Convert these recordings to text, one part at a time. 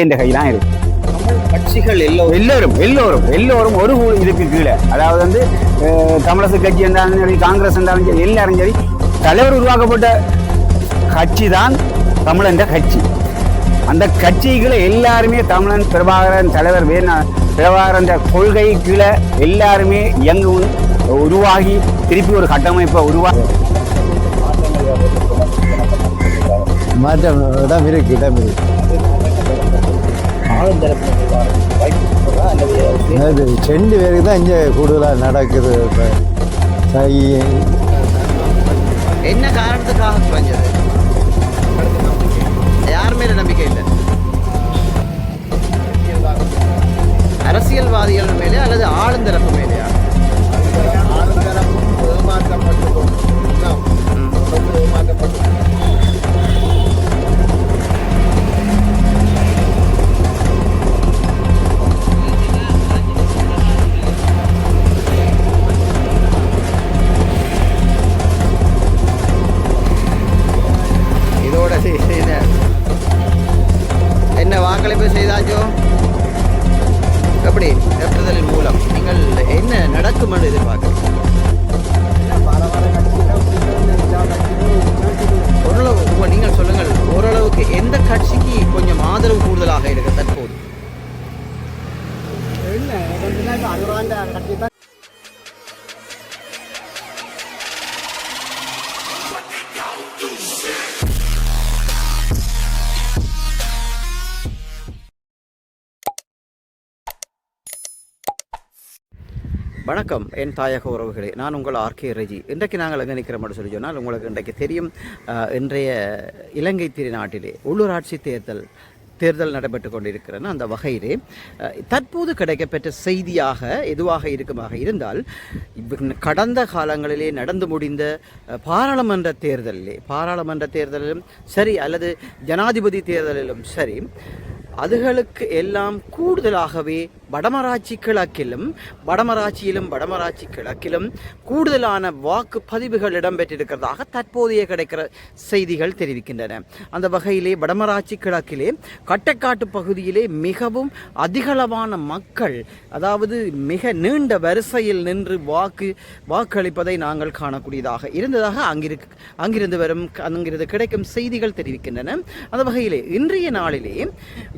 என்ற கையிலாம் இருக்கு. தமிழ் கட்சிகள் எல்லோரும். எல்லோரும் எல்லோரும் எல்லோரும் ஒரு இதுக்கு கீழே. அதாவது வந்து தமிழரசு கட்சி இருந்தாலும் சரி காங்கிரஸ் இருந்தாலும் சரி எல்லாரும் சரி தலைவர் உருவாக்கப்பட்ட கட்சி தான் தமிழன் கட்சி. அந்த கட்சிகளை எல்லாருமே தமிழன் பிரபாகரன் தலைவர் வேணா பிரபாகரன் கொள்கை கீழே எல்லாருமே இயங்கு உருவாகி திருப்பி ஒரு கட்டமைப்பை உருவாகி மாற்றம் இடம் இருக்கு இடம் இருக்கு. அது ரெண்டு பேருக்கு தான் இங்கே கூடுதலாக நடக்குது இப்போ. என்ன காரணத்துக்காக குறைஞ்சது? வணக்கம் என் தாயக உறவுகளே. நான் உங்கள் ஆர்கே ரஜி. இன்றைக்கு நாங்கள் எங்கே நிற்கிறோம்னு சொல்லி சொன்னால் உங்களுக்கு இன்றைக்கு தெரியும் இன்றைய இலங்கை திருநாட்டிலே உள்ளூராட்சி தேர்தல் தேர்தல் நடைபெற்று கொண்டிருக்கிறன அந்த வகையிலே தற்போது கிடைக்கப்பெற்ற செய்தியாக எதுவாக இருக்குமாக இருந்தால் கடந்த காலங்களிலே நடந்து முடிந்த பாராளுமன்ற தேர்தலிலே பாராளுமன்ற தேர்தலிலும் சரி அல்லது ஜனாதிபதி தேர்தலிலும் சரி அதுகளுக்கு எல்லாம் கூடுதலாகவே வடமராட்சி கிழக்கிலும் வடமராட்சியிலும் வடமராட்சி கிழக்கிலும் கூடுதலான வாக்கு பதிவுகள் இடம்பெற்றிருக்கிறதாக தற்போதைய கிடைக்கிற செய்திகள் தெரிவிக்கின்றன. அந்த வகையிலே வடமராட்சி கிழக்கிலே கட்டக்காட்டு பகுதியிலே மிகவும் அதிகளவான மக்கள் அதாவது மிக நீண்ட வரிசையில் நின்று வாக்கு வாக்களிப்பதை நாங்கள் காணக்கூடியதாக இருந்ததாக அங்கிருக்கு அங்கிருந்து வரும் அங்கிருந்து கிடைக்கும் செய்திகள் தெரிவிக்கின்றன. அந்த வகையிலே இன்றைய நாளிலே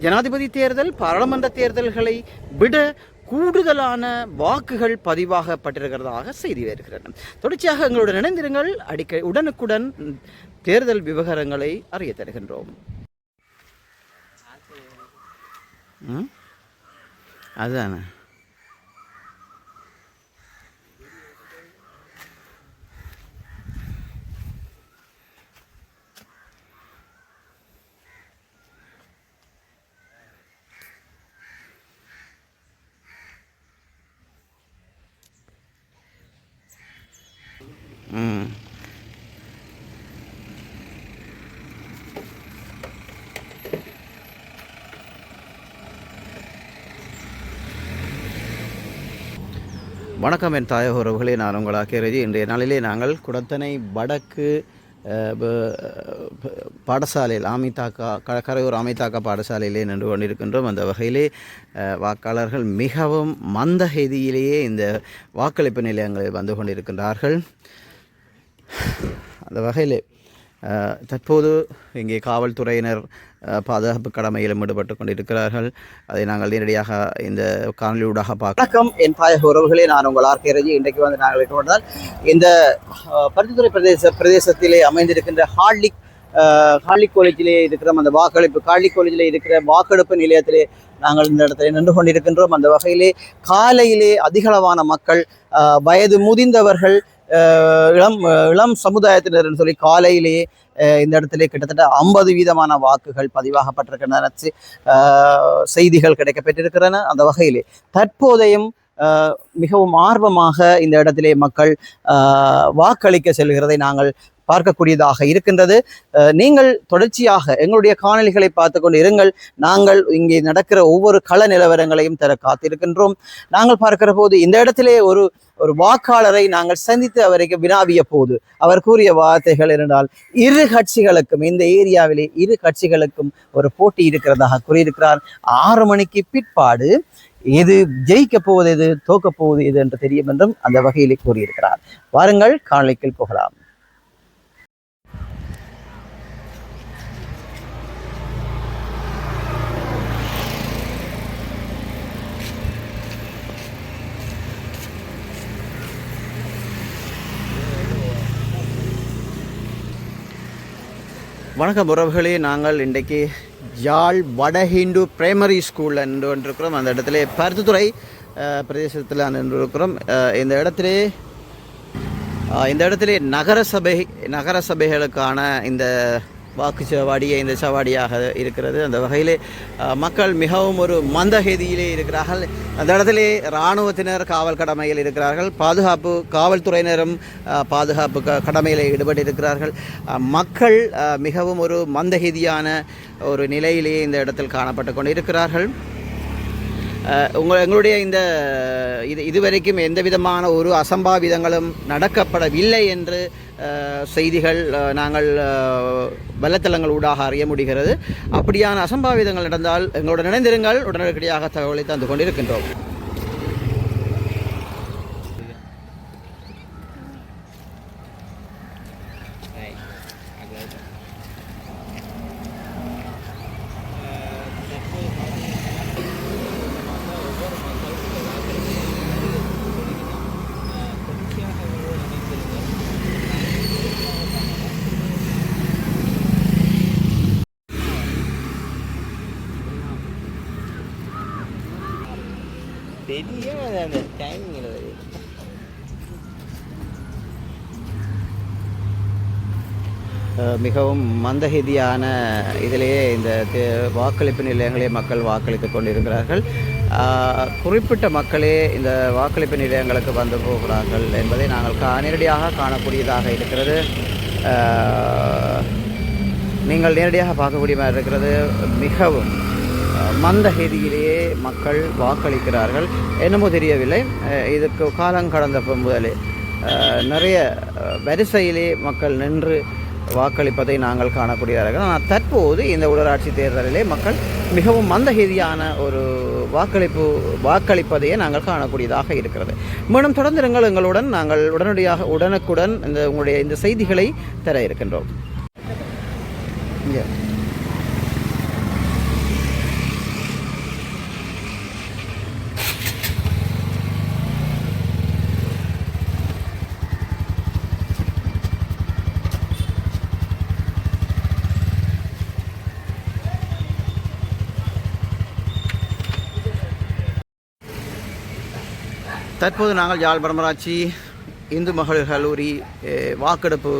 ஜனாதிபதி தேர்தல் பாராளுமன்ற தேர்தல்களை விட கூடுதலான வாக்குகள் பதிவாகப்பட்டிருக்கிறதாக செய்தி வருகிறது. தொடர்ச்சியாக எங்களுடன் இணைந்திருங்கள். அடிக்கடி உடனுக்குடன் தேர்தல் விவகாரங்களை அறிய தருகின்றோம். ம்? ம். வணக்கம் என் தாயக உறவுகளே நான் உங்கள் ஆக்கியரஜி. இன்றைய நாளிலே நாங்கள் குடத்தனை வடக்கு பாடசாலையில் அமிதாக்கா க- கரையூர் அமிதாக்கா பாடசாலையிலே நின்று கொண்டிருக்கின்றோம். அந்த வகையிலே வாக்காளர்கள் மிகவும் மந்தகதியிலேயே இந்த வாக்களிப்பு நிலையங்களில் வந்து கொண்டிருக்கின்றார்கள். அந்த வகையில் தற்போது இங்கே காவல்துறையினர் பாதுகாப்பு கடமையிலும் ஈடுபட்டு கொண்டிருக்கிறார்கள். அதை நாங்கள் நேரடியாக இந்த காணொலியூடாக பார்க்க வணக்கம். என் பாய உறவுகளே நான் உங்கள் ஆர்கேரஜி இன்றைக்கு வந்து நாங்கள் கொண்டால் இந்த பருத்தித்துறை பிரதேச பிரதேசத்திலே அமைந்திருக்கின்ற ஹார்லிக் காலி ஹார்லிக் காலேஜிலே இருக்கிற அந்த வாக்களிப்பு ஹார்லிக் காலேஜிலே இருக்கிற வாக்கெடுப்பு நிலையத்திலே நாங்கள் இந்த இடத்துல நின்று கொண்டிருக்கின்றோம். அந்த வகையிலே காலையிலே அதிகளவான மக்கள் வயது முதிர்ந்தவர்கள் இளம் இளம் சமுதாயத்தினர் சொல்லி காலையிலேயே இந்த இடத்திலே கிட்டத்தட்ட ஐம்பது வீதமான வாக்குகள் பதிவாகப்பட்டிருக்கின்றன. செய்திகள் கிடைக்கப்பட்டிருக்கிறன அந்த வகையிலே. தற்போதையும் மிகவும் ஆர்வமாக இந்த இடத்திலே மக்கள் வாக்களிக்க செல்கிறதை நாங்கள் பார்க்கக்கூடியதாக இருக்கின்றது. நீங்கள் தொடர்ச்சியாக எங்களுடைய காணொலிகளை பார்த்து கொண்டு இருங்கள். நாங்கள் இங்கே நடக்கிற ஒவ்வொரு கள நிலவரங்களையும் தர காத்திருக்கின்றோம். நாங்கள் பார்க்கிற போது இந்த இடத்திலே ஒரு ஒரு வாக்காளரை நாங்கள் சந்தித்து அவருக்கு வினாவிய போது அவர் கூறிய வார்த்தைகள் இருந்தால் இரு கட்சிகளுக்கும் இந்த ஏரியாவிலே இரு கட்சிகளுக்கும் ஒரு போட்டி இருக்கிறதாக கூறியிருக்கிறார். ஆறு மணிக்கு பிற்பாடு எது ஜெயிக்க போவது எது தோக்க போவது எது என்று தெரியும் என்றும் அந்த வகையிலே கூறியிருக்கிறார். வாருங்கள் காணொலிக்கில் போகலாம். வணக்கம் உறவுகளே நாங்கள் இன்றைக்கு யாழ் வட ஹிந்து பிரைமரி ஸ்கூலில் நின்று கொண்டிருக்கிறோம். அந்த இடத்துல பருத்துத்துறை பிரதேசத்தில் நின்று இருக்கிறோம் இந்த இடத்திலே இந்த இடத்திலே நகரசபை நகரசபைகளுக்கான இந்த சபைகளுக்கான இந்த இந்த சவாடியாக இருக்கிறது. அந்த வகையிலே மக்கள் மிகவும் ஒரு மந்தகதியிலே இருக்கிறார்கள். அந்த இடத்திலே இராணுவத்தினர் காவல் கடமையில் இருக்கிறார்கள். பாதுகாப்பு காவல்துறையினரும் பாதுகாப்பு க கடமையில் ஈடுபட்டிருக்கிறார்கள். மக்கள் மிகவும் ஒரு மந்தகதியான ஒரு நிலையிலேயே இந்த இடத்தில் காணப்பட்டு கொண்டிருக்கிறார்கள். உங்கள் எங்களுடைய இந்த இது இதுவரைக்கும் எந்த விதமான ஒரு அசம்பாவிதங்களும் நடக்கப்படவில்லை என்று செய்திகள் நாங்கள் வலைத்தளங்கள் ஊடாக அறிய முடிகிறது. அப்படியான அசம்பாவிதங்கள் நடந்தால் எங்களுடன் இணைந்திருங்கள். உடனடியாக தகவலை தந்து கொண்டிருக்கின்றோம். அந்த டைமிங்கில் மிகவும் மந்தகதியான இதிலேயே இந்த தே- வாக்களிப்பு நிலையங்களே மக்கள் வாக்களித்து கொண்டிருக்கிறார்கள். குறிப்பிட்ட மக்களே இந்த வாக்களிப்பு நிலையங்களுக்கு வந்து போகிறார்கள் என்பதை நாங்கள் கா நேரடியாக காணக்கூடியதாக இருக்கிறது. நீங்கள் நேரடியாக பார்க்கக்கூடிய மாதிரி இருக்கிறது. மிகவும் மந்த மந்தகதியிலேயே மக்கள் வாக்களிக்கிறார்கள். என்னமோ தெரியவில்லை. இதுக்கு காலம் கடந்த முதலே நிறைய வரிசையிலே மக்கள் நின்று வாக்களிப்பதை நாங்கள் காணக்கூடியதாக ஆனால் தற்போது இந்த உள்ளூராட்சி தேர்தலிலே மக்கள் மிகவும் மந்தகதியான ஒரு வாக்களிப்பு வாக்களிப்பதையே நாங்கள் காணக்கூடியதாக இருக்கிறது. மேலும் தொடர்ந்திருங்கள். எங்களுடன் நாங்கள் உடனடியாக உடனுக்குடன் இந்த உங்களுடைய இந்த செய்திகளை தர இருக்கின்றோம் இங்கே தற்போது நாங்கள் யாழ் பரமராட்சி இந்து மகளிர் கல்லூரி வாக்கெடுப்பு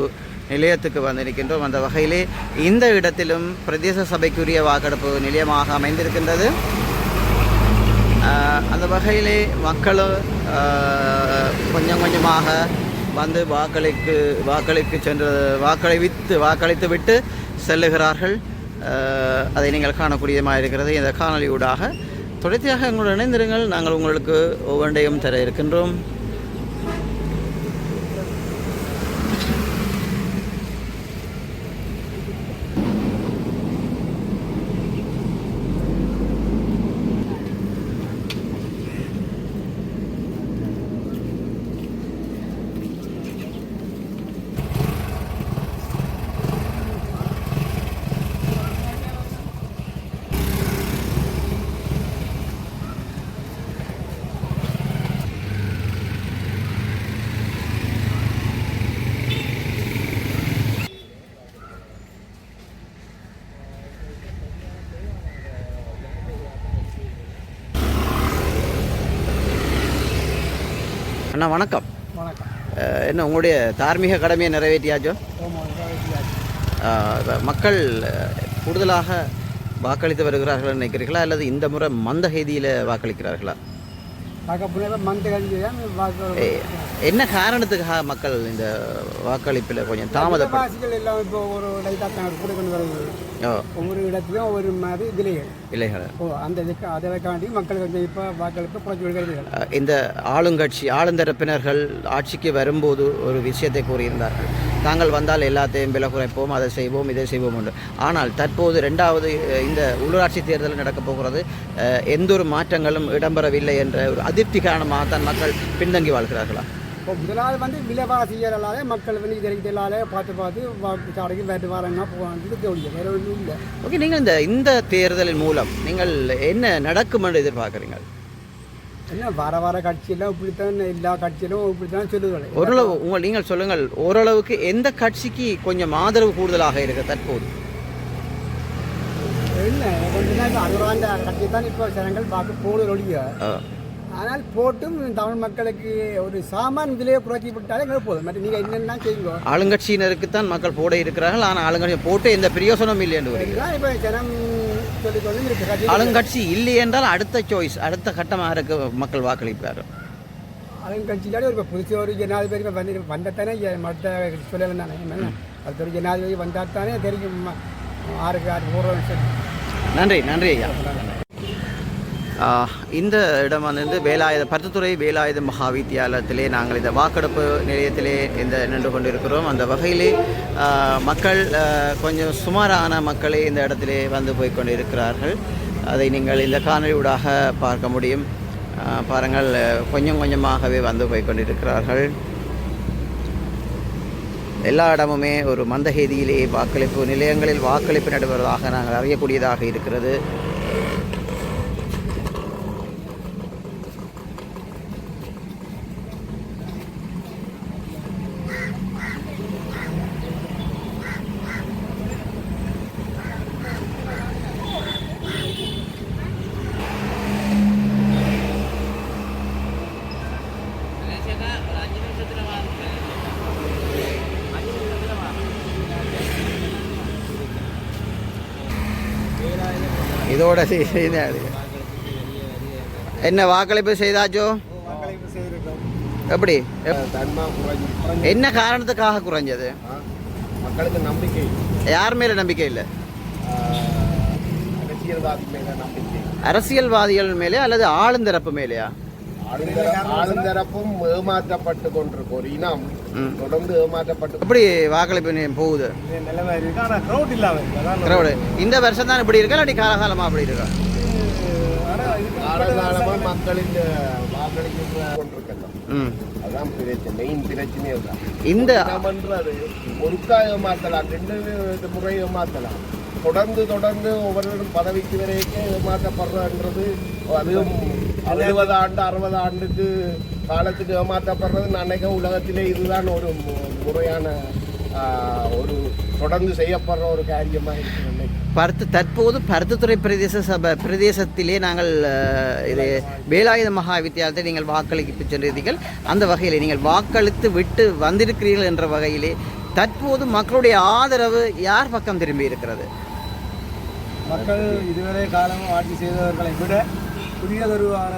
நிலையத்துக்கு வந்திருக்கின்றோம். அந்த வகையிலே இந்த இடத்திலும் பிரதேச சபைக்குரிய வாக்கெடுப்பு நிலையமாக அமைந்திருக்கின்றது. அந்த வகையிலே மக்களும் கொஞ்சம் கொஞ்சமாக வந்து வாக்களிக்கு வாக்களிக்கு சென்று வாக்களித்து வாக்களித்து விட்டு செல்லுகிறார்கள். அதை நீங்கள் காணக்கூடியமாக இருக்கிறது. இந்த காணொலியூடாக தொடர்ச்சியாக எங்களுடன் இணைந்திருங்கள். நாங்கள் உங்களுக்கு ஒவ்வொன்றையும் தர இருக்கின்றோம். அண்ணா வணக்கம். என்ன உங்களுடைய தார்மீக கடமையை நிறைவேற்றியாச்சோ. மக்கள் கூடுதலாக வாக்களித்து வருகிறார்கள் நினைக்கிறீர்களா? அல்லது இந்த முறை மந்த ஹெதியில் வாக்களிக்கிறார்களா? என்ன காரணத்துக்காக மக்கள் இந்த வாக்களிப்பில் கொஞ்சம் தாமதப்படும் ஒவ்வொரு இடத்துலையும் ஒவ்வொரு மாதிரி விலைகள் இல்லைகள் ஓ அந்த இதுக்கு அதை வைக்காண்டி மக்கள் கொஞ்சம் இப்போ வாக்களிப்பு குறைச்சி விடுகிறது. அஹ் இந்த ஆளுங்கட்சி ஆளுந்தரப்பினர்கள் ஆட்சிக்கு வரும்போது ஒரு விஷயத்தை கூறியிருந்தார்கள். தாங்கள் வந்தால் எல்லாத்தையும் விலை குறைப்போம் அதை செய்வோம் இதை செய்வோம் என்று. ஆனால் தற்போது ரெண்டாவது இந்த உள்ளூராட்சி தேர்தல் நடக்கப் போகிறது. எந்த ஒரு மாற்றங்களும் இடம்பெறவில்லை என்ற ஒரு அதிருப்தி காரணமாக தான் மக்கள் பின்தங்கி வாழ்கிறார்களா? இப்போ முதலாவது வந்து விலைவாசிகளாலே மக்கள் வந்து இது இதனாலே பார்த்து பார்த்து வாக்கு சாடைக்கு வேட்டு வாரங்கன்னா போவாங்க தோழிய வேற ஒன்றும் இல்லை. ஓகே நீங்கள் இந்த இந்த தேர்தலின் மூலம் நீங்கள் என்ன நடக்கும் என்று எதிர்பார்க்குறீங்க? என்ன வர வர கட்சியெல்லாம் இப்படித்தான் எல்லா கட்சியிலும் இப்படித்தான் சொல்லுவாங்க ஓரளவு உங்கள் நீங்கள் சொல்லுங்கள் ஓரளவுக்கு எந்த கட்சிக்கு கொஞ்சம் ஆதரவு கூடுதலாக இருக்கு தற்போது? என்ன கொஞ்ச நேரம் அறுபதாண்டு கட்சி தான் இப்போ ஜனங்கள் பார்க்க போடுற ஒழிய. ஆனால் போட்டும் தமிழ் மக்களுக்கு ஒரு சாமான் விலையை விட்டாலே எங்களுக்கு போதும். மற்ற நீங்கள் என்னென்ன செய்யுங்க. ஆளுங்கட்சியினருக்கு தான் மக்கள் போட இருக்கிறார்கள். ஆனால் ஆளுங்கட்சி போட்டு எந்த பிரயோசனமும் இல்லை என்று இப்போ ஜனம் ஆளுங்கட்சி இல்லை என்றால் அடுத்த சாய்ஸ் அடுத்த கட்டமாக இருக்க மக்கள் வாக்களிப்பார் ஆளுங்கட்சியிலே ஒரு புதுசு ஒரு ஜனாதிபதி வந்து வந்தத்தானே மற்ற தானே. என்ன? அடுத்த ஒரு ஜனாதிபதி வந்தால் தானே தெரியும் ஆறுக்கு ஆறு போடுறோம்னு சொல்லி. நன்றி நன்றி ஐயா. இந்த இடம் வந்து வேலாயுத பத்துத்துறை வேலாயுத மகாவித்தியாலயத்திலே நாங்கள் இந்த வாக்கெடுப்பு நிலையத்திலே இந்த நின்று கொண்டிருக்கிறோம். அந்த வகையிலே மக்கள் கொஞ்சம் சுமாரான மக்களே இந்த இடத்திலே வந்து போய் கொண்டிருக்கிறார்கள். அதை நீங்கள் இந்த காணொலியூடாக பார்க்க முடியும். பாருங்கள் கொஞ்சம் கொஞ்சமாகவே வந்து போய் கொண்டிருக்கிறார்கள். எல்லா இடமுமே ஒரு மந்தகேதியிலே வாக்களிப்பு நிலையங்களில் வாக்களிப்பு நடுவதாக நாங்கள் அறியக்கூடியதாக இருக்கிறது. இதோட செய்தாரு என்ன வாக்களிப்பு செய்தாச்சோ? எப்படி? என்ன காரணத்துக்காக குறைஞ்சது? மக்களுக்கு நம்பிக்கை யார் மேல நம்பிக்கை இல்லை? அரசியல்வாதிகள் மேலே அல்லது ஆளுந்தரப்பு மேலேயா? ஆளுந்தரப்பும் ஏமாற்றப்பட்டு கொண்டிருக்கும் ஒரு இனம். தொடர்ந்து ஏமாற்றப்பட்டு எப்படி வாக்களிப்பு போகுது? நிலைமை இருக்கு. ஆனால் க்ரௌட் இல்லாமல் crowd. இந்த வருஷம் தான் இப்படி இருக்கா இல்லாட்டி காலகாலமா அப்படி இருக்கா? காலகாலமா மக்களின் வாக்களிக்க கொண்டிருக்கலாம் அதான் பிரச்சனை மெயின் பிரச்சனையே தான் இந்த பண்றது ஒருக்கா ஏமாத்தலாம் ரெண்டு முறை ஏமாத்தலாம். தொடர்ந்து தொடர்ந்து ஒவ்வொருவரும் பதவிக்கு வரைக்கும் ஏமாற்றப்படுறதுன்றது அதுவும் எழுபது ஆண்டு அறுபது ஆண்டுக்கு காலத்துக்கு ஏமாற்றப்படுறது நான் நினைக்கிறேன் உலகத்திலே இதுதான் ஒரு முறையான ஒரு தொடர்ந்து செய்யப்படுற ஒரு காரியமாக இருக்கு பருத்து தற்போது பருத்துத்துறை பிரதேச சபை பிரதேசத்திலே நாங்கள் இது வேலாயுத மகா வித்தியாலயத்தை நீங்கள் வாக்களித்து சென்றீர்கள் அந்த வகையில் நீங்கள் வாக்களித்து விட்டு வந்திருக்கிறீர்கள் என்ற வகையிலே தற்போது மக்களுடைய ஆதரவு யார் பக்கம் திரும்பி இருக்கிறது? மக்கள் இதுவரை காலம் ஆட்சி செய்தவர்களை விட புதியதொருவான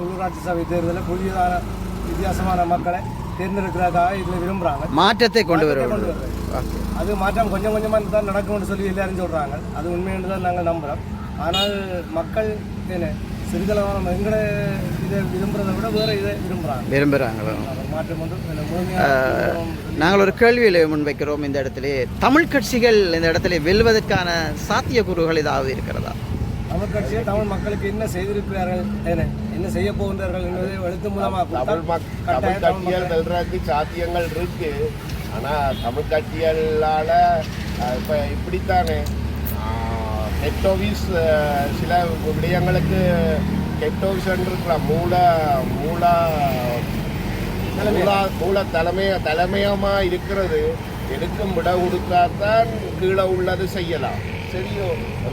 உள்ளூராட்சி சபை தேர்தலில் புதியதான வித்தியாசமான மக்களை தேர்ந்தெடுக்கிறதுக்காக இதில் விரும்புகிறாங்க மாற்றத்தை கொண்டு வர கொண்டு வருது. அது மாற்றம் கொஞ்சம் கொஞ்சமாக தான் நடக்கும்னு சொல்லி எல்லாரும் சொல்கிறாங்க அது உண்மைன்னு தான் நாங்கள் நம்புகிறோம் ஆனால் மக்கள் என்ன சிறிதளவான எங்களை இதை விரும்புறதை விட வேறு இதை விரும்புகிறாங்க விரும்புகிறாங்களோ மாற்றம் வந்து நாங்கள் ஒரு கேள்வியில் முன்வைக்கிறோம். இந்த இடத்திலே தமிழ் கட்சிகள் இந்த இடத்திலே வெல்வதற்கான சாத்தியக்கூறுகள் ஏதாவது இருக்கிறதா? தமிழ் கட்சியை தமிழ் மக்களுக்கு என்ன செய்திருக்கிறார்கள் என்ன செய்ய போகின்றார்கள் என்பதை எழுத்து மூலமாக தமிழ் கட்சிகள் வெல்றதுக்கு சாத்தியங்கள் இருக்கு. ஆனா தமிழ் கட்சிகளால இப்ப இப்படித்தானே? ஹெக்டோவிஸ் சில விடயங்களுக்கு ஹெக்டோவிஸ் இருக்கலாம் மூல மூல மூலா மூல தலைமைய தலைமையமா இருக்கிறது எதுக்கும் விட கொடுத்தாதான் கீழே உள்ளது செய்யலாம். சரியோ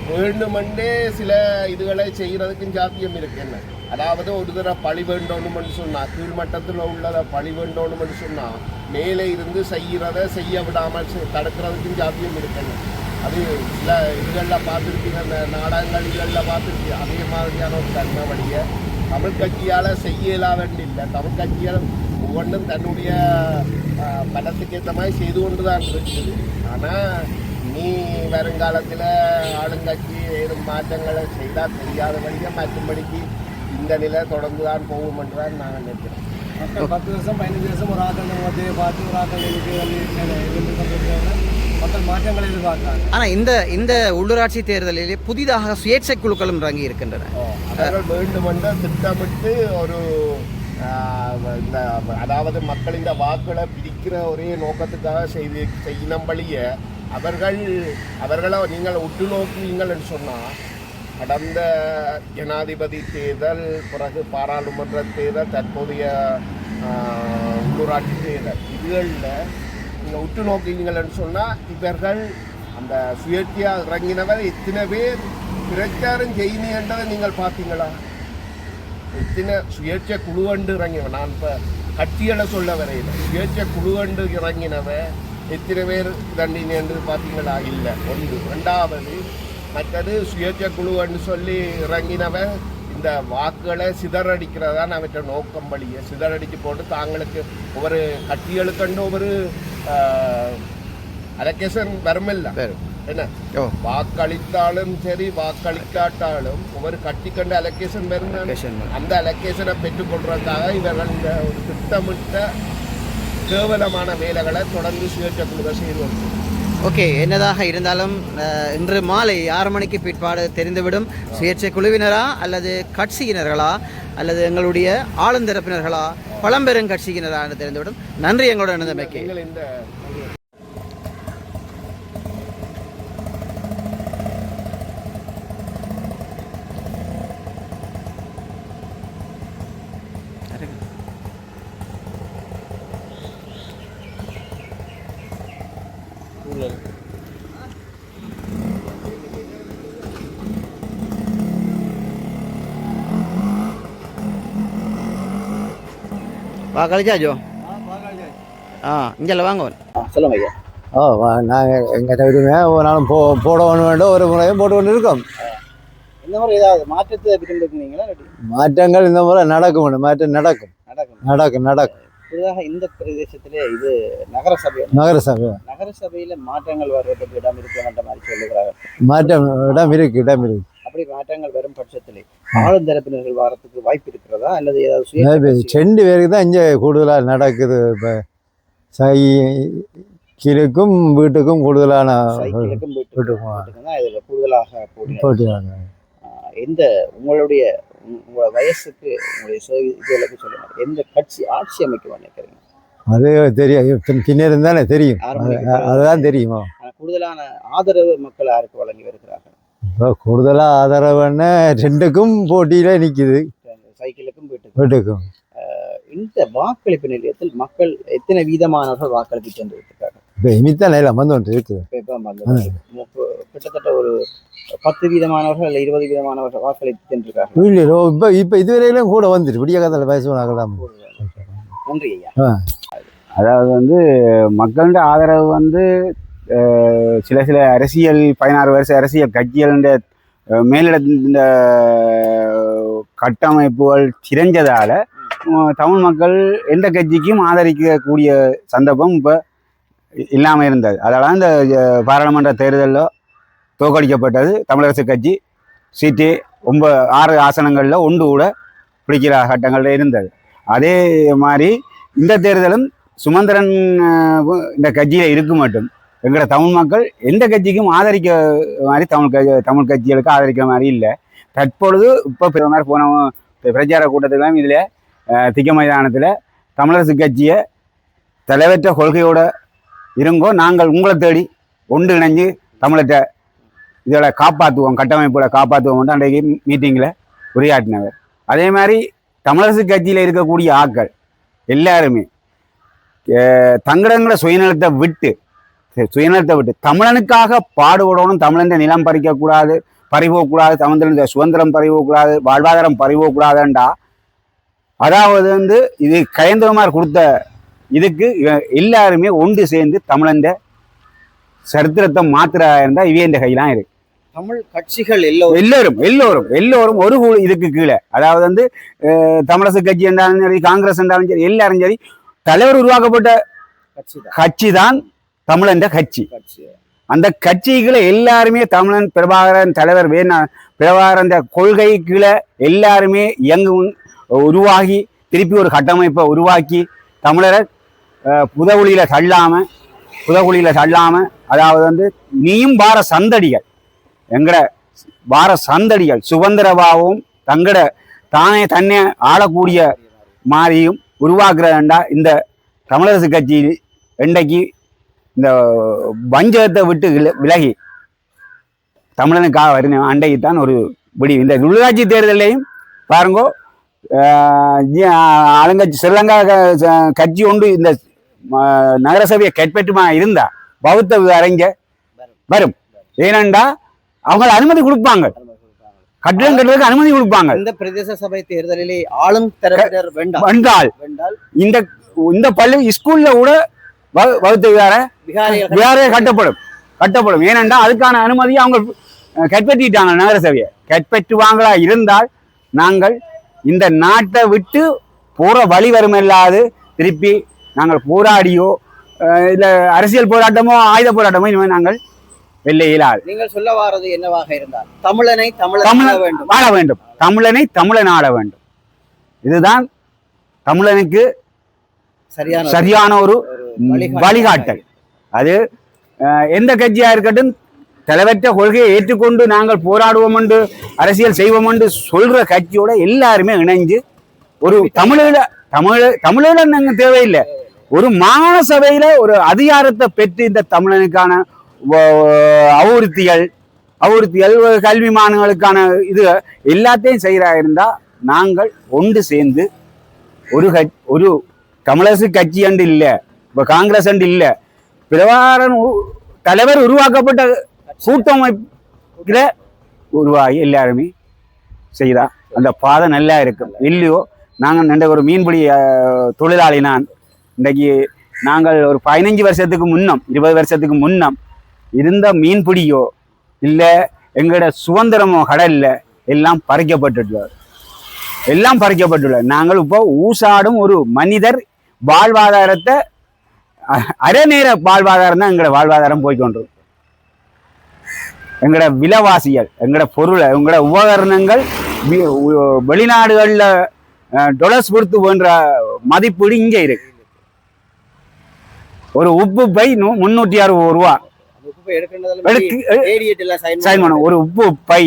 வேண்டுமென்றே சில இதுகளை செய்கிறதுக்கும் சாத்தியம் இருக்கு என்ன அதாவது ஒரு தடவை பழி வேண்டணும்னு சொன்னால் கீழ்மட்டத்தில் உள்ளதை பழி வேண்டணும்னு சொன்னால் மேலே இருந்து செய்கிறத செய்ய விடாமல் தடுக்கிறதுக்கும் சாத்தியம் இருக்குங்க அது சில இதுகளில் பார்த்துருக்கீங்க அந்த நாடகங்கள் இதுகளில் பார்த்துருக்கீங்க அதே மாதிரியான ஒரு தன்மை வழியை தமிழ் கட்சியால் செய்ய இல்லை. தமிழ் கட்சியால் ஒவ்வொன்றும் தன்னுடைய ஆஹ், பலத்துக்கு ஏற்ற மாதிரி செய்து கொண்டு தான் இருக்குது. ஆனால் நீ வருங்காலத்தில் ஆளுங்கட்சி ஏதும் மாற்றங்களை செய்தால் தெரியாத வழியாக மற்றும்படிக்கு இந்த நிலை தொடர்ந்து தான் போகும் என்று தான் நாங்கள் நினைக்கிறோம் பத்து வருஷம் பதினஞ்சு வருஷம் ஒரு ஆக்கள் மத்தியை பார்த்து ஒரு கொண்டிருக்கிறாங்க. மக்கள் மாற்றங்களை எதிர்பார்க்குறாங்க ஆனால் இந்த இந்த உள்ளூராட்சி தேர்தலிலே புதிதாக சுயேட்சை குழுக்களும் இறங்கி இருக்கின்றன. அவர்கள் வேண்டும் என்று திட்டமிட்டு ஒரு இந்த அதாவது மக்கள் இந்த வாக்குகளை பிரிக்கிற ஒரே நோக்கத்துக்காக செய்து செய்யினம்பளிய அவர்கள் அவர்களை நீங்கள் உற்று நோக்குவீங்கள் என்று சொன்னால் கடந்த ஜனாதிபதி தேர்தல் பிறகு பாராளுமன்ற தேர்தல் தற்போதைய உள்ளூராட்சி தேர்தல் இதுகளில் நீங்கள் உற்று நோக்குவீங்கள்னு சொன்னால் இவர்கள் அந்த சுயேட்சையாக இறங்கினவர் எத்தனை பேர் பிரச்சாரம் செய்யணுன்றதை நீங்கள் பார்த்தீங்களா? எத்தனை சுயேட்சை குழுவண்டு இறங்கினவன் நான் இப்போ கட்சிகளை சொல்ல வரையில் சுயேட்சை குழுவண்டு இறங்கினவன் எத்தனை பேர் தண்டினு என்று பார்த்தீங்களா? இல்லை. ஒன்று. ரெண்டாவது மற்றது சுயேட்சை குழுவன்னு சொல்லி இறங்கினவன் இந்த வாக்குகளை சிதறடிக்கிறதான் அவற்றை நோக்கம் வழியை. சிதறடிச்சு போட்டு தாங்களுக்கு ஒவ்வொரு கட்சிகளுக்கண்டு ஒவ்வொரு அலகேஷன் வருமில்ல. வரும். என்ன? வாக்களித்தாலும் சரி வாக்களிக்காட்டாலும் ஒவ்வொரு கட்சி கண்டு அலோகேஷன் வரும். அந்த அலோகேஷனை பெற்றுக்கொள்றதுக்காக இவர்கள் இந்த ஒரு திட்டமிட்ட கேவலமான வேலைகளை தொடர்ந்து சுயேட்சை குழுவை செய்து வருகிறது ஓகே என்னதாக இருந்தாலும் இன்று மாலை ஆறு மணிக்கு பிற்பாடு தெரிந்துவிடும். சுயேட்சை குழுவினரா அல்லது கட்சியினர்களா அல்லது எங்களுடைய ஆளுந்தரப்பினர்களா பழம்பெரும் கட்சியினரா என்று தெரிந்துவிடும். நன்றி எங்களோட இணைந்தமைக்கு. நீங்கள் இந்த வா கழிச்சாஜோ ஆ இங்கே வாங்க சொல்லுங்க ஐயா. ஓ நாங்கள் எங்கிட்ட விரும்பி ஒரு நாளும் போ போடணும் வேண்டும் ஒரு முறையும் போட்டு கொண்டு இருக்கோம் இந்த முறை ஏதாவது மாற்றத்தை மாற்றங்கள் இந்த முறை நடக்கும் மாற்றம் நடக்கும். நடக்கும். நடக்கும் நடக்கும். புதிதாக இந்த பிரதேசத்திலே இது நகரசபை. நகரசபை. நகரசபையில மாற்றங்கள் வர்றதுக்கு இடம் இருக்கின்ற மாதிரி சொல்லுகிறார்கள். மாற்றம் இடம் இருக்கு இடம் இருக்கு. அப்படி மாற்றங்கள் வரும் பட்சத்திலே ஆளும் தரப்பினர்கள் வரத்துக்கு வாய்ப்பு இருக்கிறதா? அல்லது ஏதாவது செண்டு பேருக்கு தான் இங்கே கூடுதலாக நடக்குது இப்போ. சைக்கிளுக்கும் வீட்டுக்கும் கூடுதலான வீட்டுக்கும் வீட்டுக்கும். தான் இதுல கூடுதலாக போட்டி போட்டியாங்க எந்த உங்களுடைய உங்க- உங்க வயசுக்கு உங்களுடைய சர்வீஸ் இதுகளுக்கு சொல்லுங்க. எந்த கட்சி ஆட்சி அமைக்க நினைக்கிறீங்க? அது தெரியும். பின்னர் தானே தெரியும். அதுதான் தெரியுமா. கூடுதலான ஆதரவு மக்கள் யாருக்கு வழங்கி வருகிறார்கள்? இப்போ கூடுதலாக ஆதரவுன்னு ரெண்டுக்கும் போட்டியில் நிற்கிது சைக்கிளுக்கும் வீட்டுக்கும். வீட்டுக்கும். இந்த வாக்களிப்பு நிலையத்தில் மக்கள் எத்தனை வீதமானவர்கள் வாக்களிப்பு சென்று இப்போ இமித்தான் நிலம் வந்து ஒன்று இருக்குது. கிட்டத்தட்ட ஒரு பத்து வீதமானவர்கள் அல்ல இருபது வீதமானவர்கள் வாக்களித்து சென்றிருக்கார்கள் இல்லை இப்போ இப்போ இதுவரையிலும் கூட வந்துட்டு விடிய காலத்தில் பேசுவாங்களாம் நன்றி ஐயா. அதாவது வந்து மக்களின் ஆதரவு வந்து சில சில அரசியல் பதினாறு வருஷ அரசியல் கட்சிகளின் மேலிடத்தின் கட்டமைப்புகள் சிறைஞ்சதால உம், தமிழ் மக்கள் எந்த கட்சிக்கும் ஆதரிக்கக்கூடிய சந்தர்ப்பம் இப்போ இல்லாமல் இருந்தது. அதனால் இந்த பாராளுமன்ற தேர்தலில் தோற்கடிக்கப்பட்டது தமிழரசு கட்சி. சீட்டு ஒன்பது ஆறு ஆசனங்களில் ஒன்று கூட பிடிக்கிற கட்டங்களில் இருந்தது. அதே மாதிரி இந்த தேர்தலும் சுமந்திரன் இந்த கட்சியில் இருக்க மட்டும். எங்களோட தமிழ் மக்கள் எந்த கட்சிக்கும் ஆதரிக்க மாதிரி தமிழ் கட்சி தமிழ் கட்சிகளுக்கு ஆதரிக்கிற மாதிரி இல்லை. தற்பொழுது இப்போ மாதிரி போன பிரச்சார கூட்டத்துக்கெல்லாம் இதில் திக்க மைதானத்தில் தமிழரசு கட்சியை தலைவற்ற கொள்கையோட இருங்கோ நாங்கள் உங்களை தேடி ஒன்று இணைஞ்சு தமிழற்ற இதோட காப்பாற்றுவோம் கட்டமைப்பில் காப்பாற்றுவோம் அன்றைக்கு மீட்டிங்கில் உரையாற்றினவர். அதே மாதிரி தமிழரசு கட்சியில் இருக்கக்கூடிய ஆட்கள் எல்லாருமே அஹ், தங்கடங்கள சுயநலத்தை விட்டு சுயநலத்தை விட்டு தமிழனுக்காக பாடுபடணும் தமிழன் நிலம் பறிக்கக்கூடாது பறிவோக்கூடாது தமிழன் சுதந்திரம் பறிவோக்கூடாது வாழ்வாதாரம் பறிவோக்கூடாதுண்டா அதாவது வந்து இது கயந்திரமார் கொடுத்த இதுக்கு எல்லாருமே ஒன்று சேர்ந்து தமிழன் சரித்திரத்தை மாத்திரா இருந்தால் இவே இந்த கையெல்லாம் இருக்கு. தமிழ் கட்சிகள் எல்லோரும் எல்லோரும் எல்லோரும் எல்லோரும் ஒரு இதுக்கு கீழே. அதாவது வந்து தமிழரசு கட்சி என்றாலும் சரி காங்கிரஸ் என்றாலும் சரி எல்லாரும் சரி தலைவர் உருவாக்கப்பட்ட கட்சி தான் தமிழன்ற கட்சி. அந்த கட்சிகளை எல்லாருமே தமிழன் பிரபாகரன் தலைவர் வேணா பிரபாகரன் கொள்கை கீழே எல்லாருமே இயங்கு உருவாகி திருப்பி ஒரு கட்டமைப்பை உருவாக்கி தமிழரை புதகுழியில் தள்ளாமல் புதகுழியில் தள்ளாமல் அதாவது வந்து நீயும் வார சந்தடிகள். எங்கட வார சந்தடிகள் சுதந்திரபாவும் தங்கட தானே தன்னை ஆளக்கூடிய மாதிரியும் உருவாக்குறதுண்டா இந்த தமிழரசு கட்சி இன்றைக்கு இந்த வஞ்சகத்தை விட்டு வில- விலகி. தமிழனுக்காக வரணும் அண்டைக்கு தான் ஒரு முடிவு இந்த உள்ளாட்சி தேர்தலையும் பாருங்கோ ஆளுங்கட்சி ஸ்ரீலங்கா க- கட்சி ஒன்று இந்த நகரசபையை கைப்பற்றுமா இருந்தா? பௌத்த அரங்க. வரும். ஏனென்றா அவங்க அனுமதி கொடுப்பாங்க. கட்டிடம் கட்டுறதுக்கு அனுமதி கொடுப்பாங்க. இந்த பிரதேச சபை தேர்தலிலே ஆளும் தரப்பினர் வென்றால்? இந்த இந்த பள்ளி ஸ்கூல்ல கூட வகுத்த விகார வேற கட்டப்படும். கட்டப்படும். ஏனென்றா அதுக்கான அனுமதியை அவங்க அஹ், கைப்பற்றிட்டாங்க நகரசபையை. கைப்பற்றுவாங்களா இருந்தால் நாங்கள் இந்த நாட்டை விட்டு போற வழி வரும் இல்லாது திருப்பி நாங்கள் போராடியோ இல்ல அரசியல் போராட்டமோ ஆயுத போராட்டமோ இனிமேல் நாங்கள் இயலாது நீங்கள் சொல்ல வாரது என்னவாக இருந்தால் தமிழனை தமிழன் ஆள வேண்டும். ஆள வேண்டும். தமிழனை தமிழன் ஆள வேண்டும். இதுதான் தமிழனுக்கு சரியான சரியான ஒரு வழிகாட்டு. வழிகாட்டல். அது எந்த கட்சியா இருக்கட்டும் தலைவற்ற கொள்கையை ஏற்றுக்கொண்டு நாங்கள் போராடுவோம் என்று அரசியல் செய்வோம் என்று சொல்ற கட்சியோட எல்லாருமே இணைஞ்சு ஒரு தமிழீழ தமிழ தமிழீழ நாங்கள் தேவையில்லை. ஒரு மாகாண சபையில ஒரு அதிகாரத்தை பெற்று இந்த தமிழனுக்கான அவுறுத்திகள் அவுறுத்திகள் கல்வி மாணவர்களுக்கான இது எல்லாத்தையும் செய்கிறா இருந்தா நாங்கள் ஒன்று சேர்ந்து ஒரு கட்சி ஒரு தமிழரசு கட்சி அண்டு இல்லை இப்போ காங்கிரஸ் அண்டு இல்லை பிரபாகரன் தலைவர் உருவாக்கப்பட்ட கூட்டமைப்பில் உருவாகி எல்லாருமே செய்தா. அந்த பாதை நல்லா இருக்கும் இல்லையோ நாங்கள் நின்ற ஒரு மீன்பிடி தொழிலாளி நான் இன்றைக்கு நாங்கள் ஒரு பதினஞ்சு வருஷத்துக்கு முன்னம் இருபது வருஷத்துக்கு முன்னம் இருந்த மீன்பிடியோ இல்லை எங்களோட சுதந்திரமோ கடல்ல எல்லாம் பறிக்கப்பட்டுள்ளது எல்லாம் பறிக்கப்பட்டுள்ளது. நாங்கள் இப்போ ஊசாடும் ஒரு மனிதர் வாழ்வாதாரத்தை அ- அரைநேர வாழ்வாதாரம் தான் எங்களோட வாழ்வாதாரம் போய்கொண்டு எங்களோட விலைவாசிகள் எங்களோட பொருளை எங்களோட உபகரணங்கள் வெளிநாடுகளில் டொலர்ஸ் கொடுத்து போன்ற மதிப்பீடு இங்கே இருக்கு. ஒரு உப்பு பை முன்னூற்றி அறுபது ரூபா. சைன் சைன் பண்ண ஒரு உப்பு பை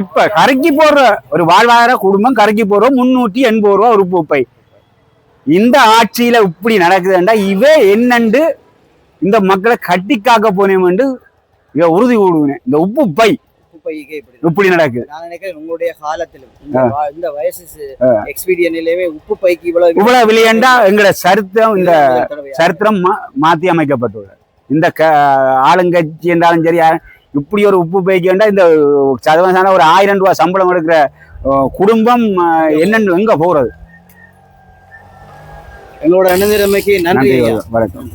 இப்ப கரைக்கு போடுற ஒரு வாழ்வாதார குடும்பம் கரைக்கு போடுற முன்னூற்றி எண்பது ரூபா ஒரு உப்பு பை. இந்த ஆட்சியில இப்படி நடக்குதுண்டா. இவே என்னண்டு இந்த மக்களை கட்டி காக்க போனேன் இவ உறுதி கூடுவேன் இந்த உப்பு பை. பைக்கு இப்படி நடக்குது. நான் நினைக்கிறேன் உங்களுடைய காலத்திலும் இந்த வயசு எக்ஸ்பீரியன்ஸ்லயுமே உப்பு பைக்கு இவ்வளவு இவ்வளவு விலையண்டா எங்களோட சரித்திரம் இந்த? சரித்திரம் மாத்தி அமைக்கப்பட்டுள்ளது. இந்த ஆளுங்கட்சி என்றாலும் சரி இப்படி ஒரு உப்பு பைக்கு வேண்டா இந்த சதவீதம் ஒரு ஆயிரம் ரூபாய் சம்பளம் எடுக்கிற குடும்பம் என்னன்னு எங்க போறது? எங்களோட அணுதிறமைக்கு நன்றி. வணக்கம்.